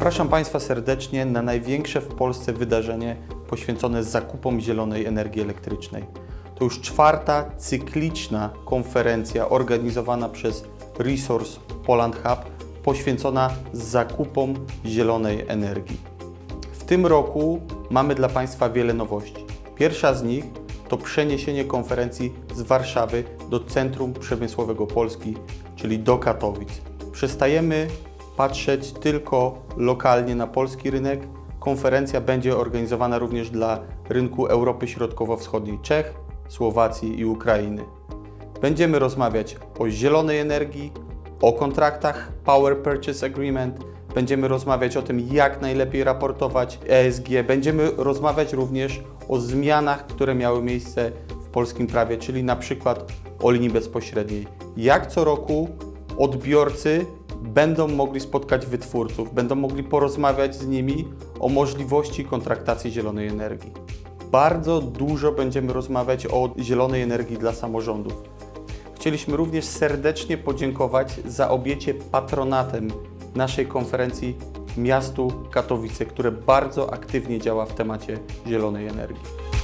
Zapraszam Państwa serdecznie na największe w Polsce wydarzenie poświęcone zakupom zielonej energii elektrycznej. To już czwarta cykliczna konferencja organizowana przez Resource Poland Hub poświęcona zakupom zielonej energii. W tym roku mamy dla Państwa wiele nowości. Pierwsza z nich to przeniesienie konferencji z Warszawy do Centrum Przemysłowego Polski, czyli do Katowic. Przestajemy patrzeć tylko lokalnie na polski rynek. Konferencja będzie organizowana również dla rynku Europy Środkowo-Wschodniej Czech, Słowacji i Ukrainy. Będziemy rozmawiać o zielonej energii, o kontraktach Power Purchase Agreement, będziemy rozmawiać o tym, jak najlepiej raportować ESG, będziemy rozmawiać również o zmianach, które miały miejsce w polskim prawie, czyli na przykład o linii bezpośredniej. Jak co roku odbiorcy będą mogli spotkać wytwórców, będą mogli porozmawiać z nimi o możliwości kontraktacji zielonej energii. Bardzo dużo będziemy rozmawiać o zielonej energii dla samorządów. Chcieliśmy również serdecznie podziękować za objęcie patronatem naszej konferencji miastu Katowice, które bardzo aktywnie działa w temacie zielonej energii.